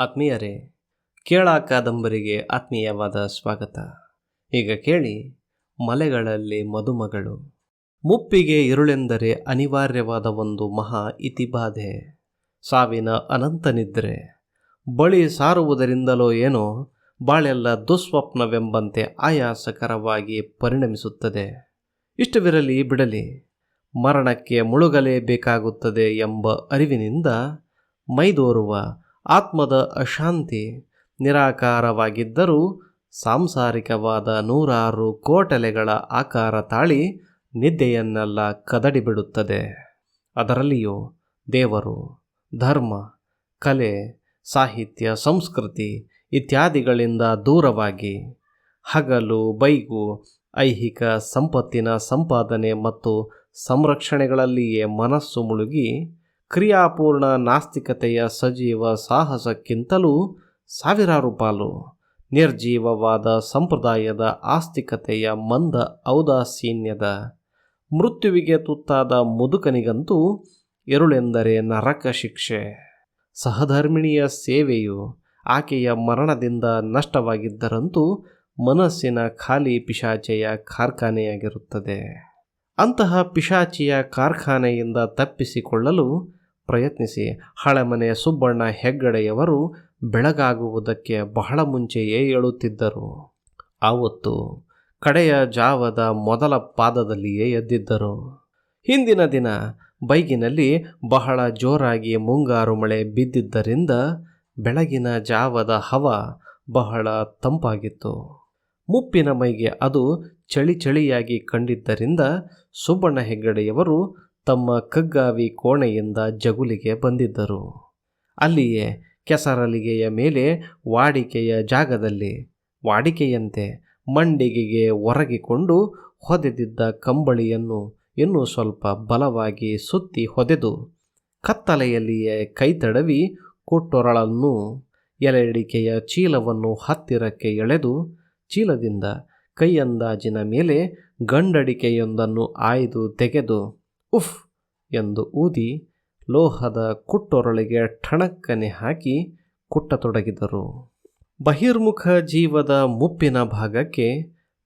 ಆತ್ಮೀಯರೇ, ಕೇಳ ಕಾದಂಬರಿಗೆ ಆತ್ಮೀಯವಾದ ಸ್ವಾಗತ. ಈಗ ಕೇಳಿ, ಮಲೆಗಳಲ್ಲಿ ಮದುಮಗಳು. ಮುಪ್ಪಿಗೆ ಇರುಳೆಂದರೆ ಅನಿವಾರ್ಯವಾದ ಒಂದು ಮಹಾ ಇತಿಬಾಧೆ. ಸಾವಿನ ಅನಂತ ನಿದ್ರೆ. ಬಳಿ ಸಾರುವುದರಿಂದಲೋ ಏನೋ, ಬಾಳೆಲ್ಲ ದುಸ್ವಪ್ನವೆಂಬಂತೆ ಆಯಾಸಕರವಾಗಿ ಪರಿಣಮಿಸುತ್ತದೆ. ಇಷ್ಟವಿರಲಿ ಬಿಡಲಿ, ಮರಣಕ್ಕೆ ಮುಳುಗಲೇಬೇಕಾಗುತ್ತದೆ ಎಂಬ ಅರಿವಿನಿಂದ ಮೈದೋರುವ ಆತ್ಮದ ಅಶಾಂತಿ ನಿರಾಕಾರವಾಗಿದ್ದರೂ ಸಾಂಸಾರಿಕವಾದ ನೂರಾರು ಕೋಟಲೆಗಳ ಆಕಾರ ತಾಳಿ ನಿದ್ದೆಯನ್ನೆಲ್ಲ ಕದಡಿಬಿಡುತ್ತದೆ. ಅದರಲ್ಲಿಯೂ ದೇವರು, ಧರ್ಮ, ಕಲೆ, ಸಾಹಿತ್ಯ, ಸಂಸ್ಕೃತಿ ಇತ್ಯಾದಿಗಳಿಂದ ದೂರವಾಗಿ ಹಗಲು, ಬೈಗು, ಐಹಿಕ ಸಂಪತ್ತಿನ ಸಂಪಾದನೆ ಮತ್ತು ಸಂರಕ್ಷಣೆಗಳಲ್ಲಿಯೇ ಮನಸ್ಸು ಮುಳುಗಿ ಕ್ರಿಯಾಪೂರ್ಣ ನಾಸ್ತಿಕತೆಯ ಸಜೀವ ಸಾಹಸಕ್ಕಿಂತಲೂ ಸಾವಿರಾರು ಪಾಲು. ನಿರ್ಜೀವವಾದ ಸಂಪ್ರದಾಯದ ಆಸ್ತಿಕತೆಯ ಮಂದ ಔದಾಸೀನ್ಯದ ಮೃತ್ಯುವಿಗೆ ತುತ್ತಾದ ಮುದುಕನಿಗಂತೂ ಎರುಳೆಂದರೆ ನರಕ ಶಿಕ್ಷೆ. ಸಹಧರ್ಮಿಣಿಯ ಸೇವೆಯು ಆಕೆಯ ಮರಣದಿಂದ ನಷ್ಟವಾಗಿದ್ದರಂತೂ ಮನಸ್ಸಿನ ಖಾಲಿ ಪಿಶಾಚೆಯ ಕಾರ್ಖಾನೆಯಾಗಿರುತ್ತದೆ. ಅಂತಹ ಪಿಶಾಚಿಯ ಕಾರ್ಖಾನೆಯಿಂದ ತಪ್ಪಿಸಿಕೊಳ್ಳಲು ಪ್ರಯತ್ನಿಸಿ. ಹಳೆಮನೆಯ ಸುಬ್ಬಣ್ಣ ಹೆಗ್ಗಡೆಯವರು ಬೆಳಗಾಗುವುದಕ್ಕೆ ಬಹಳ ಮುಂಚೆಯೇ ಏಳುತ್ತಿದ್ದರು. ಆವತ್ತು ಕಡೆಯ ಜಾವದ ಮೊದಲ ಪಾದದಲ್ಲಿಯೇ ಎದ್ದಿದ್ದರು. ಹಿಂದಿನ ದಿನ ಬೈಗಿನಲ್ಲಿ ಬಹಳ ಜೋರಾಗಿ ಮುಂಗಾರು ಮಳೆ ಬಿದ್ದಿದ್ದರಿಂದ ಬೆಳಗಿನ ಜಾವದ ಹವ ಬಹಳ ತಂಪಾಗಿತ್ತು. ಮುಪ್ಪಿನ ಮೈಗೆ ಅದು ಚಳಿ ಚಳಿಯಾಗಿ ಕಂಡಿದ್ದರಿಂದ ಸುಬ್ಬಣ್ಣ ಹೆಗ್ಗಡೆಯವರು ತಮ್ಮ ಕಗ್ಗಾವಿ ಕೋಣೆಯಿಂದ ಜಗುಲಿಗೆ ಬಂದಿದ್ದರು. ಅಲ್ಲಿಯೇ ಕೆಸರಲಿಗೆಯ ಮೇಲೆ ವಾಡಿಕೆಯ ಜಾಗದಲ್ಲಿ, ವಾಡಿಕೆಯಂತೆ ಮಂಡಿಗೆಗೆ ಒರಗಿಕೊಂಡು ಹೊದೆದಿದ್ದ ಕಂಬಳಿಯನ್ನು ಇನ್ನೂ ಸ್ವಲ್ಪ ಬಲವಾಗಿ ಸುತ್ತಿ ಹೊದೆದು, ಕತ್ತಲೆಯಲ್ಲಿಯೇ ಕೈತಡವಿ ಕೊಟ್ಟೊರಳನ್ನು ಎಲೆಡಿಕೆಯ ಚೀಲವನ್ನು ಹತ್ತಿರಕ್ಕೆ ಎಳೆದು, ಚೀಲದಿಂದ ಕೈಯಂದಾಜಿನ ಮೇಲೆ ಗಂಡಡಿಕೆಯೊಂದನ್ನು ಆಯ್ದು ತೆಗೆದು, ಉಫ್! ಎಂದು ಊದಿ ಲೋಹದ ಕುಟ್ಟೊರಳಿಗೆ ಠಣಕ್ಕನೆ ಹಾಕಿ ಕುಟ್ಟತೊಡಗಿದರು. ಬಹಿರ್ಮುಖ ಜೀವದ ಮುಪ್ಪಿನ ಭಾಗಕ್ಕೆ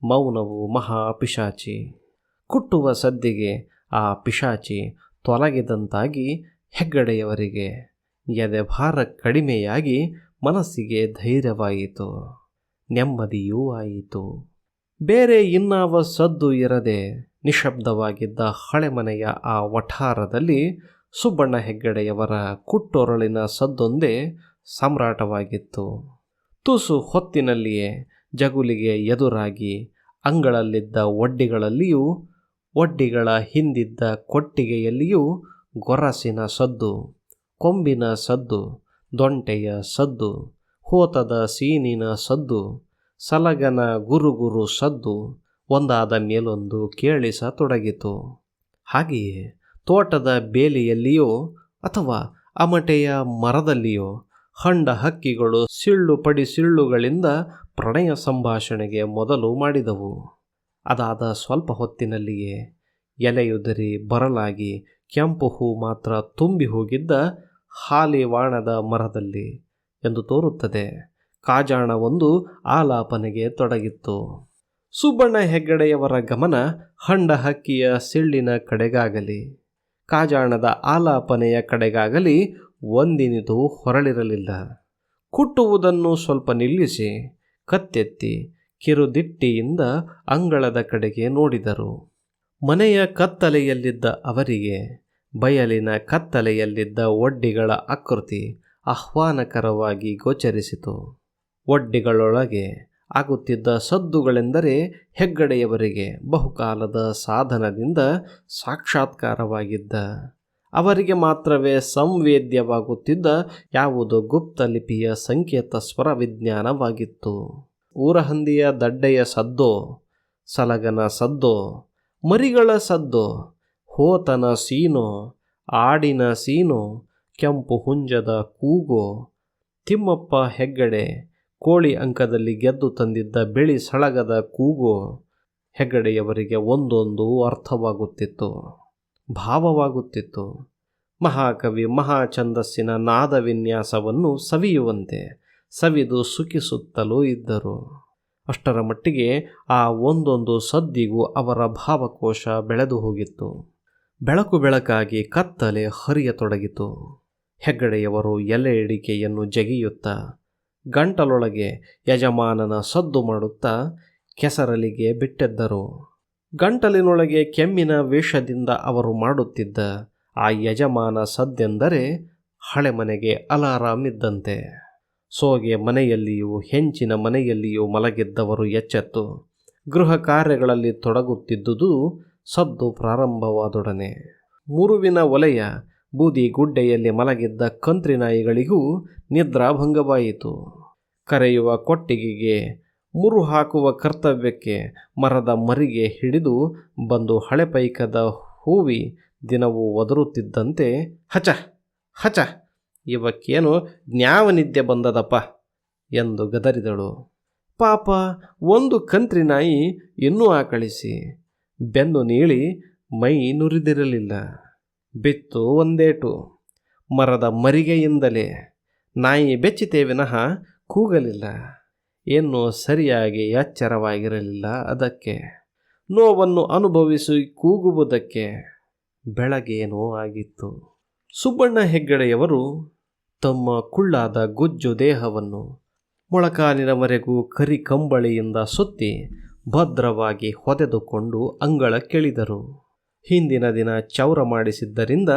ಮೌನವು ಮಹಾ ಪಿಶಾಚಿ. ಕುಟ್ಟುವ ಸದ್ದಿಗೆ ಆ ಪಿಶಾಚಿ ತೊಲಗಿದಂತಾಗಿ ಹೆಗ್ಗಡೆಯವರಿಗೆ ಎದೆಭಾರ ಕಡಿಮೆಯಾಗಿ ಮನಸ್ಸಿಗೆ ಧೈರ್ಯವಾಯಿತು. ನೆಮ್ಮದಿಯೂ ಆಯಿತು. ಬೇರೆ ಇನ್ನಾವ ಸದ್ದು ಇರದೆ ನಿಶಬ್ದವಾಗಿದ್ದ ಹಳೆಮನೆಯ ಆ ವಠಾರದಲ್ಲಿ ಸುಬ್ಬಣ್ಣ ಹೆಗ್ಗಡೆಯವರ ಕುಟ್ಟೊರಳಿನ ಸದ್ದೊಂದೇ ಸಾಮ್ರಾಟವಾಗಿತ್ತು. ತುಸು ಹೊತ್ತಿನಲ್ಲಿಯೇ ಜಗುಲಿಗೆ ಎದುರಾಗಿ ಅಂಗಳಲ್ಲಿದ್ದ ಒಡ್ಡಿಗಳಲ್ಲಿಯೂ ಒಡ್ಡಿಗಳ ಹಿಂದಿದ್ದ ಕೊಟ್ಟಿಗೆಯಲ್ಲಿಯೂ ಗೊರಸಿನ ಸದ್ದು, ಕೊಂಬಿನ ಸದ್ದು, ದೊಂಟೆಯ ಸದ್ದು, ಹೋತದ ಸೀನಿನ ಸದ್ದು ಸಲಗನ ಗುರುಗುರು ಸದ್ದು ಒಂದಾದ ಮೇಲೊಂದು ಕೇಳಿಸತೊಡಗಿತು ಹಾಗೆಯೇ ತೋಟದ ಬೇಲಿಯಲ್ಲಿಯೋ ಅಥವಾ ಅಮಟೆಯ ಮರದಲ್ಲಿಯೋ ಹಂಡ ಹಕ್ಕಿಗಳು ಸಿಳ್ಳು ಪಡಿ ಸಿಳ್ಳುಗಳಿಂದ ಪ್ರಣಯ ಸಂಭಾಷಣೆಗೆ ಮೊದಲು ಮಾಡಿದವು. ಅದಾದ ಸ್ವಲ್ಪ ಹೊತ್ತಿನಲ್ಲಿಯೇ ಎಲೆಯುದರಿ ಬರಲಾಗಿ ಕೆಂಪು ಹೂ ಮಾತ್ರ ತುಂಬಿ ಹೋಗಿದ್ದ ಹಾಲಿವಾಣದ ಮರದಲ್ಲಿ ಎಂದು ತೋರುತ್ತದೆ. ಕಾಜಾಣವೊಂದು ಆಲಾಪನೆಗೆ ತೊಡಗಿತ್ತು. ಸುಬ್ಬಣ್ಣ ಹೆಗ್ಗಡೆಯವರ ಗಮನ ಹಂಡ ಹಕ್ಕಿಯ ಸಿಳ್ಳಿನ ಕಡೆಗಾಗಲಿ. ಕಾಜಾಣದ ಆಲಾಪನೆಯ ಕಡೆಗಾಗಲಿ ಒಂದಿನಿದು ಹೊರಳಿರಲಿಲ್ಲ. ಕುಟ್ಟುವುದನ್ನು ಸ್ವಲ್ಪ ನಿಲ್ಲಿಸಿ ಕತ್ತೆತ್ತಿ ಕಿರುದಿಟ್ಟಿಯಿಂದ ಅಂಗಳದ ಕಡೆಗೆ ನೋಡಿದರು. ಮನೆಯ ಕತ್ತಲೆಯಲ್ಲಿದ್ದ ಅವರಿಗೆ, ಬಯಲಿನ ಕತ್ತಲೆಯಲ್ಲಿದ್ದ ಒಡ್ಡಿಗಳ ಆಕೃತಿ ಆಹ್ವಾನಕರವಾಗಿ ಗೋಚರಿಸಿತು. ಒಡ್ಡಿಗಳೊಳಗೆ ಆಗುತ್ತಿದ್ದ ಸದ್ದುಗಳೆಂದರೆ ಹೆಗ್ಗಡೆಯವರಿಗೆ ಬಹುಕಾಲದ ಸಾಧನದಿಂದ ಸಾಕ್ಷಾತ್ಕಾರವಾಗಿದ್ದ. ಅವರಿಗೆ ಮಾತ್ರವೇ ಸಂವೇದ್ಯವಾಗುತ್ತಿದ್ದ ಯಾವುದೋ ಗುಪ್ತ ಲಿಪಿಯ ಸಂಕೇತ ಸ್ವರ ವಿಜ್ಞಾನವಾಗಿತ್ತು. ಊರಹಂದಿಯ ದಡ್ಡೆಯ ಸದ್ದೋ, ಸಲಗನ ಸದ್ದೋ, ಮರಿಗಳ ಸದ್ದೋ, ಹೋತನ ಸೀನೋ, ಆಡಿನ ಸೀನೋ, ಕೆಂಪು ಹುಂಜದ ಕೂಗೋ, ತಿಮ್ಮಪ್ಪ ಹೆಗ್ಗಡೆ ಕೋಳಿ ಅಂಕದಲ್ಲಿ ಗೆದ್ದು ತಂದಿದ್ದ ಬಿಳಿ ಸಳಗದ ಕೂಗು ಹೆಗ್ಗಡೆಯವರಿಗೆ ಒಂದೊಂದು ಅರ್ಥವಾಗುತ್ತಿತ್ತು, ಭಾವವಾಗುತ್ತಿತ್ತು. ಮಹಾಕವಿ ಮಹಾಛಂದಸ್ಸಿನ ನಾದ ವಿನ್ಯಾಸವನ್ನು ಸವಿಯುವಂತೆ ಸವಿದು ಸುಖಿಸುತ್ತಲೂ ಇದ್ದರು. ಅಷ್ಟರ ಮಟ್ಟಿಗೆ ಆ ಒಂದೊಂದು ಸದ್ದಿಗೂ ಅವರ ಭಾವಕೋಶ ಬೆಳೆದು ಹೋಗಿತ್ತು. ಬೆಳಕು ಬೆಳಕಾಗಿ ಕತ್ತಲೆ ಹರಿಯತೊಡಗಿತು. ಹೆಗ್ಗಡೆಯವರು ಎಲೆ ಇಡಿಕೆಯನ್ನು ಜಗಿಯುತ್ತಾ ಗಂಟಲೊಳಗೆ ಯಜಮಾನನ ಸದ್ದು ಮಾಡುತ್ತಾ ಕೆಸರಲಿಗೆ ಬಿಟ್ಟೆದ್ದರು. ಗಂಟಲಿನೊಳಗೆ ಕೆಮ್ಮಿನ ವೇಷದಿಂದ ಅವರು ಮಾಡುತ್ತಿದ್ದ ಆ ಯಜಮಾನ ಸದ್ದೆಂದರೆ ಹಳೆ ಮನೆಗೆ ಅಲಾರಾಮ್ ಇದ್ದಂತೆ. ಸೋಗೆ ಮನೆಯಲ್ಲಿಯೂ ಹೆಂಚಿನ ಮನೆಯಲ್ಲಿಯೂ ಮಲಗಿದ್ದವರು ಎಚ್ಚೆತ್ತು. ಗೃಹ ಕಾರ್ಯಗಳಲ್ಲಿ ತೊಡಗುತ್ತಿದ್ದುದು ಸದ್ದು ಪ್ರಾರಂಭವಾದೊಡನೆ. ಮುರುವಿನ ಒಲೆಯ ಬೂದಿ ಗುಡ್ಡೆಯಲ್ಲಿ ಮಲಗಿದ್ದ ಕಂತ್ರಿ ನಾಯಿಗಳಿಗೂ ನಿದ್ರಾಭಂಗವಾಯಿತು. ಕರೆಯುವ ಕೊಟ್ಟಿಗೆಗೆ ಮುರು ಹಾಕುವ ಕರ್ತವ್ಯಕ್ಕೆ ಮರದ ಮರಿಗೆ ಹಿಡಿದು ಬಂದು ಹಳೆಪೈಕದ ಹೂವಿ ದಿನವೂ ಒದರುತ್ತಿದ್ದಂತೆ, ಹಚ ಹಚ, ಇವಕ್ಕೇನು ಜ್ಞಾವನಿದ್ದೆ ಬಂದದಪ್ಪ ಎಂದು ಗದರಿದಳು. ಪಾಪ, ಒಂದು ಕಂತ್ರಿ ನಾಯಿ ಇನ್ನೂ ಆಕಳಿಸಿ ಬೆನ್ನು ನೀಳಿ ಮೈ ನುರಿದಿರಲಿಲ್ಲ. ಬಿತ್ತು ಒಂದೇಟು. ಮರದ ಮರಿಗೆಯಿಂದಲೇ ನಾಯಿ ಬೆಚ್ಚಿತೇ ವಿನಃ ಕೂಗಲಿಲ್ಲ. ಏನು ಸರಿಯಾಗಿ ಎಚ್ಚರವಾಗಿರಲಿಲ್ಲ ಅದಕ್ಕೆ. ನೋವನ್ನು ಅನುಭವಿಸಿ ಕೂಗುವುದಕ್ಕೆ ಬೆಳಗೇನೋ ಆಗಿತ್ತು. ಸುಬ್ಬಣ್ಣ ಹೆಗ್ಗಡೆಯವರು ತಮ್ಮ ಕುಳ್ಳಾದ ಗುಜ್ಜು ದೇಹವನ್ನು ಮೊಳಕಾಲಿನವರೆಗೂ ಕರಿ ಕಂಬಳಿಯಿಂದ ಸುತ್ತಿ ಭದ್ರವಾಗಿ ಹೊದೆದುಕೊಂಡು ಅಂಗಳಕ್ಕೆಳಿದರು ಹಿಂದಿನ ದಿನ ಚೌರ ಮಾಡಿಸಿದ್ದರಿಂದ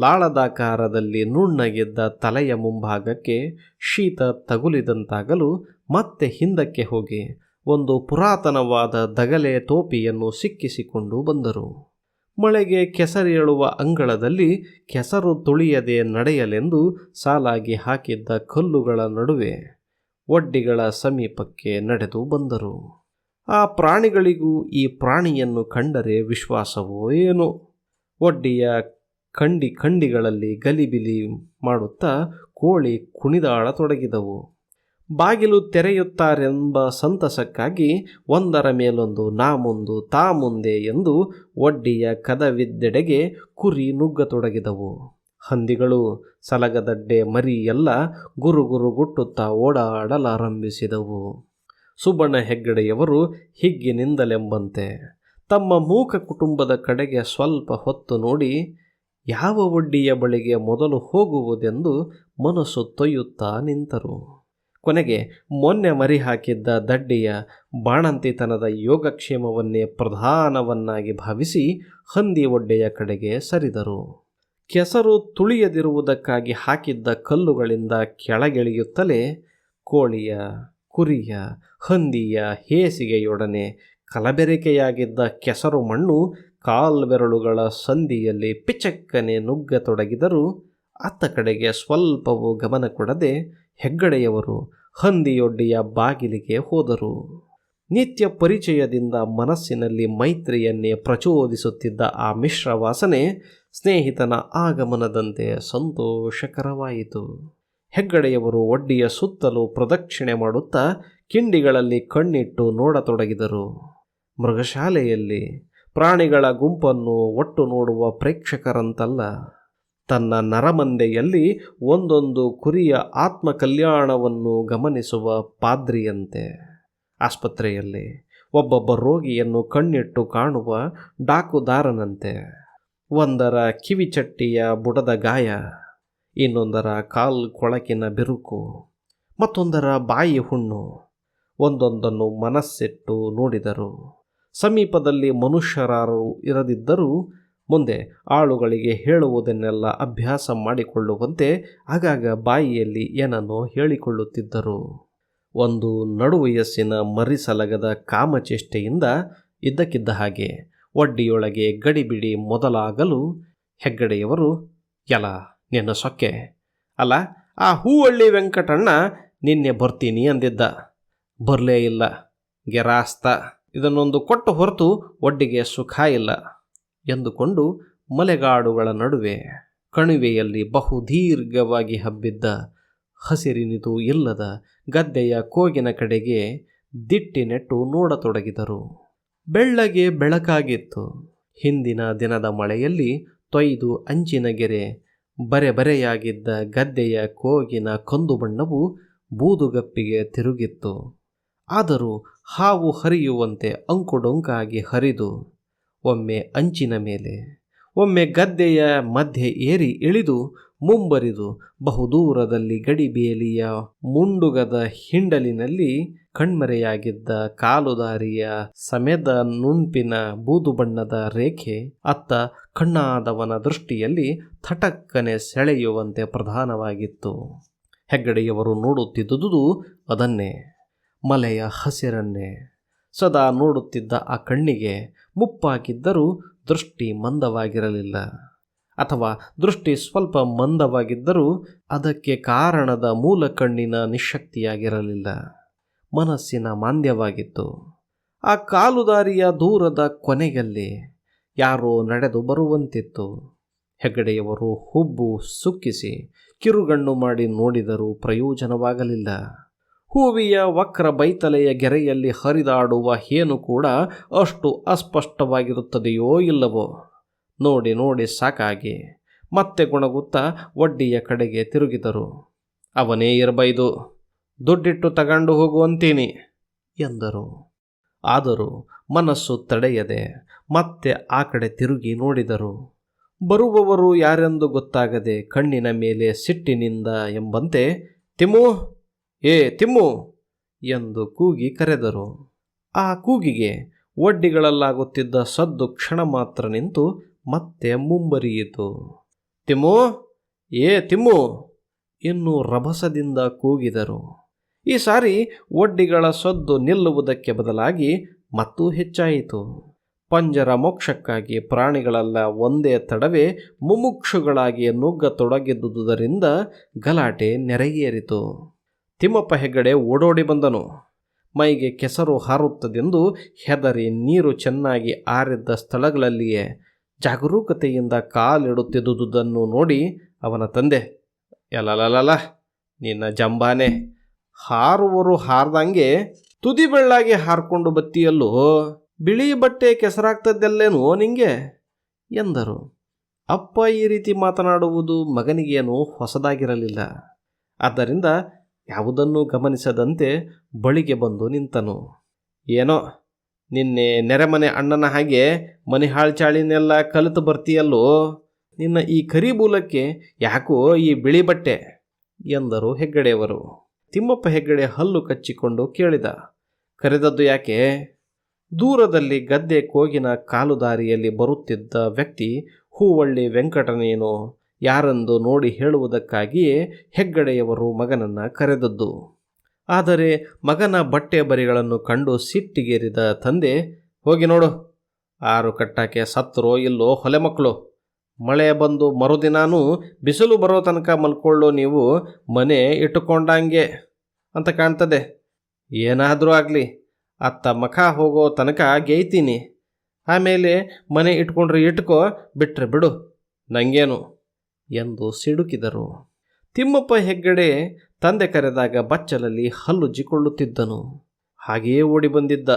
ಲಾಳದಾಕಾರದಲ್ಲಿ ನುಣ್ಣಗಿದ್ದ ತಲೆಯ ಮುಂಭಾಗಕ್ಕೆ ಶೀತ ತಗುಲಿದಂತಾಗಲು ಮತ್ತೆ ಹಿಂದಕ್ಕೆ ಹೋಗಿ ಒಂದು ಪುರಾತನವಾದ ದಗಲೆ ಟೋಪಿಯನ್ನು ಸಿಕ್ಕಿಸಿಕೊಂಡು ಬಂದರು. ಮಳೆಗೆ ಕೆಸರೇಳುವ ಅಂಗಳದಲ್ಲಿ ಕೆಸರು ತುಳಿಯದೆ ನಡೆಯಲೆಂದು ಸಾಲಾಗಿ ಹಾಕಿದ್ದ ಕಲ್ಲುಗಳ ನಡುವೆ ಒಡ್ಡಿಗಳ ಸಮೀಪಕ್ಕೆ ನಡೆದು ಬಂದರು. ಆ ಪ್ರಾಣಿಗಳಿಗೂ ಈ ಪ್ರಾಣಿಯನ್ನು ಕಂಡರೆ ವಿಶ್ವಾಸವೋ ಏನೋ. ಒಡ್ಡಿಯ ಕಂಡಿ ಕಂಡಿಗಳಲ್ಲಿ ಗಲಿಬಿಲಿ ಮಾಡುತ್ತಾ ಕೋಳಿ ಕುಣಿದಾಡತೊಡಗಿದವು. ಬಾಗಿಲು ತೆರೆಯುತ್ತಾರೆಂಬ ಸಂತಸಕ್ಕಾಗಿ ಒಂದರ ಮೇಲೊಂದು ನಾ ಮುಂದು ತಾ ಮುಂದೆ ಎಂದು ಒಡ್ಡಿಯ ಕದವಿದ್ದೆಡೆಗೆ ಕುರಿ ನುಗ್ಗತೊಡಗಿದವು. ಹಂದಿಗಳು ಸಲಗದಡ್ಡೆ ಮರಿ ಎಲ್ಲ ಗುರುಗುರುಗುಟ್ಟುತ್ತಾ ಓಡಾಡಲಾರಂಭಿಸಿದವು. ಸುಬ್ಬಣ್ಣ ಹೆಗ್ಗಡೆಯವರು ಹಿಗ್ಗಿನಿಂದಲೆಂಬಂತೆ. ತಮ್ಮ ಮೂಕ ಕುಟುಂಬದ ಕಡೆಗೆ ಸ್ವಲ್ಪ ಹೊತ್ತು ನೋಡಿ, ಯಾವ ಒಡ್ಡಿಯ ಬಳಿಗೆ ಮೊದಲು ಹೋಗುವುದೆಂದು ಮನಸ್ಸು ತೊಯ್ಯುತ್ತಾ ನಿಂತರು. ಕೊನೆಗೆ ಮೊನ್ನೆ ಮರಿ ಹಾಕಿದ್ದ ದಡ್ಡಿಯ ಬಾಣಂತಿತನದ ಯೋಗಕ್ಷೇಮವನ್ನೇ ಪ್ರಧಾನವನ್ನಾಗಿ ಭಾವಿಸಿ ಹಂದಿ ಒಡ್ಡೆಯ ಕಡೆಗೆ ಸರಿದರು. ಕೆಸರು ತುಳಿಯದಿರುವುದಕ್ಕಾಗಿ ಹಾಕಿದ್ದ ಕಲ್ಲುಗಳಿಂದ ಕೆಳಗಿಳಿಯುತ್ತಲೇ ಕೋಳಿಯ ಕುರಿಯ, ಹಂದಿಯ, ಹೇಸಿಗೆಯೊಡನೆ ಕಲಬೆರಕೆಯಾಗಿದ್ದ ಕೆಸರು ಮಣ್ಣು ಕಾಲ್ಬೆರಳುಗಳ ಸಂದಿಯಲ್ಲಿ ಪಿಚಕ್ಕನೆ ನುಗ್ಗತೊಡಗಿದರೂ ಅತ್ತ ಕಡೆಗೆ ಸ್ವಲ್ಪವೂ ಗಮನ ಕೊಡದೆ ಹೆಗ್ಗಡೆಯವರು ಹಂದಿಯೊಡ್ಡಿಯ ಬಾಗಿಲಿಗೆ ಹೋದರು. ನಿತ್ಯ ಪರಿಚಯದಿಂದ ಮನಸ್ಸಿನಲ್ಲಿ ಮೈತ್ರಿಯನ್ನೇ ಪ್ರಚೋದಿಸುತ್ತಿದ್ದ ಆ ಮಿಶ್ರ ವಾಸನೆ ಸ್ನೇಹಿತನ ಆಗಮನದಂತೆ ಸಂತೋಷಕರವಾಯಿತು. ಹೆಗ್ಗಡೆಯವರು ಒಡ್ಡಿಯ ಸುತ್ತಲೂ ಪ್ರದಕ್ಷಿಣೆ ಮಾಡುತ್ತಾ ಕಿಂಡಿಗಳಲ್ಲಿ ಕಣ್ಣಿಟ್ಟು ನೋಡತೊಡಗಿದರು. ಮೃಗಶಾಲೆಯಲ್ಲಿ ಪ್ರಾಣಿಗಳ ಗುಂಪನ್ನು ಒಟ್ಟು ನೋಡುವ ಪ್ರೇಕ್ಷಕರಂತಲ್ಲ. ತನ್ನ ನರಮಂದೆಯಲ್ಲಿ ಒಂದೊಂದು ಕುರಿಯ ಆತ್ಮಕಲ್ಯಾಣವನ್ನು ಗಮನಿಸುವ ಪಾದ್ರಿಯಂತೆ. ಆಸ್ಪತ್ರೆಯಲ್ಲಿ ಒಬ್ಬೊಬ್ಬ ರೋಗಿಯನ್ನು ಕಣ್ಣಿಟ್ಟು ಕಾಣುವ ಡಾಕುದಾರನಂತೆ. ಒಂದರ ಕಿವಿಚಟ್ಟಿಯ ಬುಡದ ಗಾಯ. ಇನ್ನೊಂದರ ಕಾಲ್ ಕೊಳಕಿನ ಬಿರುಕು, ಮತ್ತೊಂದರ ಬಾಯಿ ಹುಣ್ಣು, ಒಂದೊಂದನ್ನು ಮನಸ್ಸಿಟ್ಟು ನೋಡಿದರು. ಸಮೀಪದಲ್ಲಿ ಮನುಷ್ಯರಾರು ಇರದಿದ್ದರೂ ಮುಂದೆ ಆಳುಗಳಿಗೆ ಹೇಳುವುದನ್ನೆಲ್ಲ ಅಭ್ಯಾಸ ಮಾಡಿಕೊಳ್ಳುವಂತೆ ಆಗಾಗ ಬಾಯಿಯಲ್ಲಿ ಏನನ್ನೋ ಹೇಳಿಕೊಳ್ಳುತ್ತಿದ್ದರು. ಒಂದು ನಡುವಯಸ್ಸಿನ ಮರಿಸಲಗದ ಕಾಮಚೇಷ್ಟೆಯಿಂದ ಇದ್ದಕ್ಕಿದ್ದ ಹಾಗೆ ಒಡ್ಡಿಯೊಳಗೆ ಗಡಿಬಿಡಿ ಮೊದಲಾಗಲು ಹೆಗ್ಗಡೆಯವರು ಎಲ ನಿನ್ನ ಸೊಕ್ಕೆ. ಅಲ್ಲ, ಆ ಹೂವಳ್ಳಿ ವೆಂಕಟಣ್ಣ ನಿನ್ನೆ ಬರ್ತೀನಿ ಅಂದಿದ್ದ. ಬರಲೇ ಇಲ್ಲ. ಗೆರಾಸ್ತ. ಇದನ್ನೊಂದು ಕೊಟ್ಟು ಹೊರತು ಒಡ್ಡಿಗೆ ಸುಖ ಇಲ್ಲ ಎಂದುಕೊಂಡು ಮಲೆಗಾಡುಗಳ ನಡುವೆ ಕಣಿವೆಯಲ್ಲಿ ಬಹು ದೀರ್ಘವಾಗಿ ಹಬ್ಬಿದ್ದ ಹಸಿರಿನಿದು ಇಲ್ಲದ ಗದ್ದೆಯ ಕೋಗಿನ ಕಡೆಗೆ ದಿಟ್ಟಿ ನೆಟ್ಟು ನೋಡತೊಡಗಿದರು. ಬೆಳ್ಳಗೆ ಬೆಳಕಾಗಿತ್ತು. ಹಿಂದಿನ ದಿನದ ಮಳೆಯಲ್ಲಿ ತೊಯ್ದು ಅಂಚಿನ ಬರೆ ಬರೆಯಾಗಿದ್ದ ಗದ್ದೆಯ ಕೋಗಿನ ಕಂದು ಬಣ್ಣವು ಬೂದುಗಪ್ಪಿಗೆ ತಿರುಗಿತ್ತು. ಆದರೂ ಹಾವು ಹರಿಯುವಂತೆ ಅಂಕುಡೊಂಕಾಗಿ ಹರಿದು, ಒಮ್ಮೆ ಅಂಚಿನ ಮೇಲೆ, ಒಮ್ಮೆ ಗದ್ದೆಯ ಮಧ್ಯೆ ಏರಿ ಇಳಿದು ಮುಂಬರಿದು ಬಹುದೂರದಲ್ಲಿ ಗಡಿಬೇಲಿಯ ಮುಂಡುಗದ ಹಿಂಡಲಿನಲ್ಲಿ ಕಣ್ಮರೆಯಾಗಿದ್ದ ಕಾಲುದಾರಿಯ ಸಮೆದ ನುಣ್ಪಿನ ಬೂದು ಬಣ್ಣದ ರೇಖೆ ಅತ್ತ ಕಣ್ಣಾದವನ ದೃಷ್ಟಿಯಲ್ಲಿ ಥಟಕ್ಕನೆ ಸೆಳೆಯುವಂತೆ ಪ್ರಧಾನವಾಗಿತ್ತು. ಹೆಗ್ಗಡೆಯವರು ನೋಡುತ್ತಿದ್ದುದು ಅದನ್ನೇ, ಮಲೆಯ ಹಸಿರನ್ನೇ. ಸದಾ ನೋಡುತ್ತಿದ್ದ ಆ ಕಣ್ಣಿಗೆ ಮುಪ್ಪಾಗಿದ್ದರೂ ದೃಷ್ಟಿ ಮಂದವಾಗಿರಲಿಲ್ಲ. ಅಥವಾ ದೃಷ್ಟಿ ಸ್ವಲ್ಪ ಮಂದವಾಗಿದ್ದರೂ ಅದಕ್ಕೆ ಕಾರಣದ ಮೂಲ ಕಣ್ಣಿನ ನಿಶಕ್ತಿಯಾಗಿರಲಿಲ್ಲ. ಮನಸ್ಸಿನ ಮಾಂದ್ಯವಾಗಿತ್ತು. ಆ ಕಾಲುದಾರಿಯ ದೂರದ ಕೊನೆಯಲ್ಲಿ ಯಾರೋ ನಡೆದು ಬರುವಂತಿತ್ತು. ಹೆಗ್ಗಡೆಯವರು ಹುಬ್ಬು ಸುಕ್ಕಿಸಿ ಕಿರುಗಣ್ಣು ಮಾಡಿ ನೋಡಿದರೂ ಪ್ರಯೋಜನವಾಗಲಿಲ್ಲ. ಹೂವಿಯ ವಕ್ರ ಬೈತಲೆಯ ಗೆರೆಯಲ್ಲಿ ಹರಿದಾಡುವ ಹೇನು ಕೂಡ ಅಷ್ಟು ಅಸ್ಪಷ್ಟವಾಗಿರುತ್ತದೆಯೋ ಇಲ್ಲವೋ? ನೋಡಿ ನೋಡಿ ಸಾಕಾಗಿ ಮತ್ತೆ ಗುಣಗುತ್ತಾ ಒಡ್ಡಿಯ ಕಡೆಗೆ ತಿರುಗಿದರು. ಅವನೇ ಇರಬೈದು, ದುಡ್ಡಿಟ್ಟು ತಗೊಂಡು ಹೋಗುವಂತೀನಿ ಎಂದರು. ಆದರೂ ಮನಸ್ಸು ತಡೆಯದೆ ಮತ್ತೆ ಆ ಕಡೆ ತಿರುಗಿ ನೋಡಿದರು. ಬರುವವರು ಯಾರೆಂದು ಗೊತ್ತಾಗದೆ ಕಣ್ಣಿನ ಮೇಲೆ ಸಿಟ್ಟಿನಿಂದ ಎಂಬಂತೆ, ತಿಮ್ಮು, ಏ ತಿಮ್ಮು ಎಂದು ಕೂಗಿ ಕರೆದರು. ಆ ಕೂಗಿಗೆ ಒಡ್ಡಿಗಳಲ್ಲಾಗುತ್ತಿದ್ದ ಸದ್ದು ಕ್ಷಣ ಮಾತ್ರ ನಿಂತು ಮತ್ತೆ ಮುಂಬರಿಯಿತು. ತಿಮ್ಮು, ಏ ತಿಮ್ಮು! ಇನ್ನು ರಭಸದಿಂದ ಕೂಗಿದರು. ಈ ಸಾರಿ ಒಡ್ಡಿಗಳ ಸದ್ದು ನಿಲ್ಲುವುದಕ್ಕೆ ಬದಲಾಗಿ ಮತ್ತೂ ಹೆಚ್ಚಾಯಿತು. ಪಂಜರ ಮೋಕ್ಷಕ್ಕಾಗಿ ಪ್ರಾಣಿಗಳೆಲ್ಲ ಒಂದೇ ತಡವೇ ಮುಮುಕ್ಷುಗಳಾಗಿ ನುಗ್ಗತೊಡಗಿದ್ದುದರಿಂದ ಗಲಾಟೆ ನೆರೆಯೇರಿತು ತಿಮ್ಮಪ್ಪ ಹೆಗ್ಗಡೆ ಓಡೋಡಿ ಬಂದನು. ಮೈಗೆ ಕೆಸರು ಹಾರುತ್ತದೆಂದು ಹೆದರಿ ನೀರು ಚೆನ್ನಾಗಿ ಆರಿದ್ದ ಸ್ಥಳಗಳಲ್ಲಿಯೇ ಜಾಗರೂಕತೆಯಿಂದ ಕಾಲಿಡುತ್ತಿದ್ದುದನ್ನು ನೋಡಿ ಅವನ ತಂದೆ ಎಲಲಲಲ ನಿನ್ನ ಜಂಬಾನೆ. ಹಾರುವರು ಹಾರ್ದಂಗೆ ತುದಿ ಬೆಳ್ಳಾಗಿ ಹಾರ್ಕೊಂಡು ಬತ್ತಿಯಲ್ಲೂ? ಬಿಳಿ ಬಟ್ಟೆ ಕೆಸರಾಗ್ತದ್ದಲ್ಲೇನೋ ನಿಂಗೆ? ಎಂದರು. ಅಪ್ಪ ಈ ರೀತಿ ಮಾತನಾಡುವುದು ಮಗನಿಗೇನು ಹೊಸದಾಗಿರಲಿಲ್ಲ. ಆದ್ದರಿಂದ ಯಾವುದನ್ನೂ ಗಮನಿಸದಂತೆ ಬಳಿಗೆ ಬಂದು ನಿಂತನು. ಏನೋ ನಿನ್ನೆ ನೆರೆಮನೆ ಅಣ್ಣನ ಹಾಗೆ ಮನೆ ಹಾಳ್ಚಾಳಿನೆಲ್ಲ ಕಲಿತು ಬರ್ತೀಯಲ್ಲೋ? ನಿನ್ನ ಈ ಕರಿಬೂಲಕ್ಕೆ ಯಾಕೋ ಈ ಬಿಳಿ ಬಟ್ಟೆ? ಎಂದರು ಹೆಗ್ಗಡೆಯವರು. ತಿಮ್ಮಪ್ಪ ಹೆಗ್ಗಡೆ ಹಲ್ಲು ಕಚ್ಚಿಕೊಂಡು ಕೇಳಿದ. ಕರೆದದ್ದು ಯಾಕೆ? ದೂರದಲ್ಲಿ ಗದ್ದೆ ಕೋಗಿನ ಕಾಲುದಾರಿಯಲ್ಲಿ ಬರುತ್ತಿದ್ದ ವ್ಯಕ್ತಿ ಹೂವಳ್ಳಿ ವೆಂಕಟನೇನೋ ಯಾರೆಂದು ನೋಡಿ ಹೇಳುವುದಕ್ಕಾಗಿಯೇ ಹೆಗ್ಗಡೆಯವರು ಮಗನನ್ನು ಕರೆದದ್ದು. ಆದರೆ ಮಗನ ಬಟ್ಟೆ ಬರಿಗಳನ್ನು ಕಂಡು ಸಿಟ್ಟಿಗೇರಿದ ತಂದೆ, ಹೋಗಿ ನೋಡು. ಆರು ಕಟ್ಟಕ್ಕೆ ಸತ್ತರೋ ಇಲ್ಲೋ ಹೊಲೆ ಮಕ್ಕಳು. ಮಳೆ ಬಂದು ಮರುದಿನಾನೂ ಬಿಸಿಲು ಬರೋ ತನಕ ಮಲ್ಕೊಳ್ಳೋ ನೀವು ಮನೆ ಇಟ್ಟುಕೊಂಡಂಗೆ ಅಂತ ಕಾಣ್ತದೆ. ಏನಾದರೂ ಆಗಲಿ. ಅತ್ತ ಮಖ ಹೋಗೋ ತನಕ ಗೇಯ್ತೀನಿ. ಆಮೇಲೆ ಮನೆ ಇಟ್ಕೊಂಡ್ರೆ ಇಟ್ಕೋ, ಬಿಟ್ರೆ ಬಿಡು. ನಂಗೇನು? ಎಂದು ಸಿಡುಕಿದರು. ತಿಮ್ಮಪ್ಪ ಹೆಗ್ಗಡೆ ತಂದೆ ಕರೆದಾಗ ಬಚ್ಚಲಲ್ಲಿ ಹಲ್ಲುಜ್ಜಿಕೊಳ್ಳುತ್ತಿದ್ದನು. ಹಾಗೆಯೇ ಓಡಿ ಬಂದಿದ್ದ.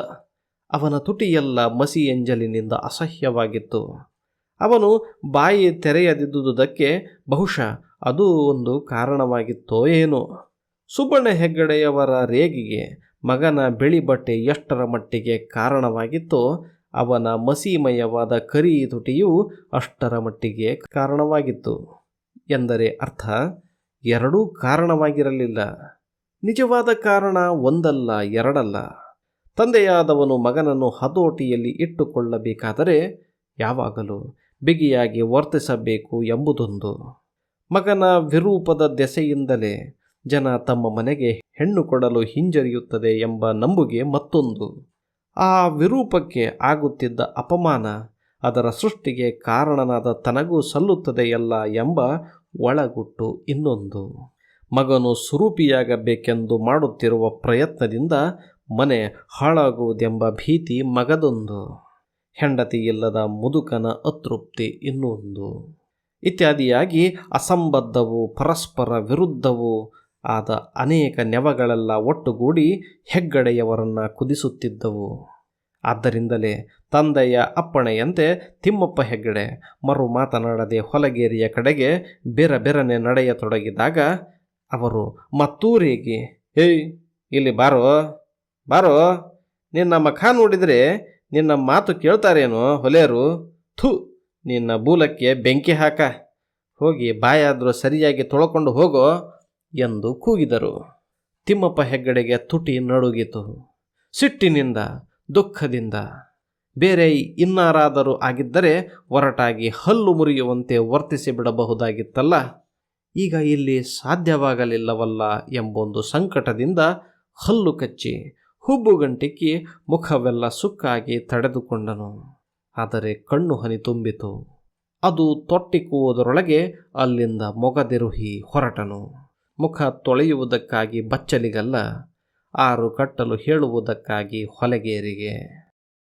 ಅವನ ತುಟಿಯೆಲ್ಲ ಮಸಿ ಎಂಜಲಿನಿಂದ ಅಸಹ್ಯವಾಗಿತ್ತು. ಅವನು ಬಾಯಿ ತೆರೆಯದಿದ್ದುದಕ್ಕೆ ಬಹುಶಃ ಅದು ಒಂದು ಕಾರಣವಾಗಿತ್ತೋ ಏನೋ. ಸುಬ್ಬಣ್ಣ ಹೆಗ್ಗಡೆಯವರ ರೇಗಿಗೆ ಮಗನ ಬಿಳಿ ಬಟ್ಟೆ ಎಷ್ಟರ ಮಟ್ಟಿಗೆ ಕಾರಣವಾಗಿತ್ತೋ, ಅವನ ಮಸೀಮಯವಾದ ಕರಿ ತುಟಿಯು ಅಷ್ಟರ ಮಟ್ಟಿಗೆ ಕಾರಣವಾಗಿತ್ತು. ಎಂದರೆ ಅರ್ಥ ಎರಡೂ ಕಾರಣವಾಗಿರಲಿಲ್ಲ. ನಿಜವಾದ ಕಾರಣ ಒಂದಲ್ಲ, ಎರಡಲ್ಲ. ತಂದೆಯಾದವನು ಮಗನನ್ನು ಹತೋಟಿಯಲ್ಲಿ ಇಟ್ಟುಕೊಳ್ಳಬೇಕಾದರೆ ಯಾವಾಗಲೂ ಬಿಗಿಯಾಗಿ ವರ್ತಿಸಬೇಕು ಎಂಬುದೊಂದು. ಮಗನ ವಿರೂಪದ ದೆಸೆಯಿಂದಲೇ ಜನ ತಮ್ಮ ಮನೆಗೆ ಹೆಣ್ಣು ಕೊಡಲು ಹಿಂಜರಿಯುತ್ತದೆ ಎಂಬ ನಂಬುಗೆ ಮತ್ತೊಂದು. ಆ ವಿರೂಪಕ್ಕೆ ಆಗುತ್ತಿದ್ದ ಅಪಮಾನ ಅದರ ಸೃಷ್ಟಿಗೆ ಕಾರಣನಾದ ತನಗೂ ಸಲ್ಲುತ್ತದೆಯಲ್ಲ ಎಂಬ ಒಳಗುಟ್ಟು ಇನ್ನೊಂದು. ಮಗನು ಸುರೂಪಿಯಾಗಬೇಕೆಂದು ಮಾಡುತ್ತಿರುವ ಪ್ರಯತ್ನದಿಂದ ಮನೆ ಹಾಳಾಗುವುದೆಂಬ ಭೀತಿ ಮಗದೊಂದು. ಹೆಂಡತಿ ಇಲ್ಲದ ಮುದುಕನ ಅತೃಪ್ತಿ ಇನ್ನೊಂದು. ಇತ್ಯಾದಿಯಾಗಿ ಅಸಂಬದ್ಧವು ಪರಸ್ಪರ ವಿರುದ್ಧವೂ ಆದ ಅನೇಕ ನೆವಗಳೆಲ್ಲ ಒಟ್ಟುಗೂಡಿ ಹೆಗ್ಗಡೆಯವರನ್ನು ಕುದಿಸುತ್ತಿದ್ದವು. ಆದ್ದರಿಂದಲೇ ತಂದೆಯ ಅಪ್ಪಣೆಯಂತೆ ತಿಮ್ಮಪ್ಪ ಹೆಗ್ಗಡೆ ಮರು ಮಾತನಾಡದೆ ಹೊಲಗೇರಿಯ ಕಡೆಗೆ ಬೆರ ನಡೆಯ ನಡೆಯತೊಡಗಿದಾಗ ಅವರು ಮತ್ತೂರಿಗೆ, ಹೇಯ್, ಇಲ್ಲಿ ಬಾರೋ ಬಾರೋ, ನಿನ್ನ ಮಖ ನೋಡಿದರೆ ನಿನ್ನ ಮಾತು ಕೇಳ್ತಾರೇನು ಹೊಲೆಯರು? ಥು, ನಿನ್ನ ಬೂಲಕ್ಕೆ ಬೆಂಕಿ ಹಾಕ, ಹೋಗಿ ಬಾಯಾದರೂ ಸರಿಯಾಗಿ ತೊಳ್ಕೊಂಡು ಹೋಗೋ ಎಂದು ಕೂಗಿದರು. ತಿಮ್ಮಪ್ಪ ಹೆಗ್ಗಡೆಗೆ ತುಟಿ ನಡುಗಿತು. ಸಿಟ್ಟಿನಿಂದ ದುಃಖದಿಂದ. ಬೇರೆ ಇನ್ನಾರಾದರೂ ಆಗಿದ್ದರೆ ಒರಟಾಗಿ ಹಲ್ಲು ಮುರಿಯುವಂತೆ ವರ್ತಿಸಿ ಬಿಡಬಹುದಾಗಿತ್ತಲ್ಲ. ಈಗ ಇಲ್ಲಿ ಸಾಧ್ಯವಾಗಲಿಲ್ಲವಲ್ಲ ಎಂಬೊಂದು ಸಂಕಟದಿಂದ ಹಲ್ಲು ಕಚ್ಚಿ ಹುಬ್ಬುಗಂಟಿಕ್ಕಿ ಮುಖವೆಲ್ಲ ಸುಕ್ಕಾಗಿ ತಡೆದುಕೊಂಡನು. ಆದರೆ ಕಣ್ಣು ಹನಿ ತುಂಬಿತು. ಅದು ತೊಟ್ಟಿಕ್ಕುವುದರೊಳಗೆ ಅಲ್ಲಿಂದ ಮೊಗದಿರುಹಿ ಹೊರಟನು. ಮುಖ ತೊಳೆಯುವುದಕ್ಕಾಗಿ ಬಚ್ಚಲಿಗಲ್ಲ. ಆರು ಕಟ್ಟಲು ಹೇಳುವುದಕ್ಕಾಗಿ ಹೊಲಗೇರಿಗೆ.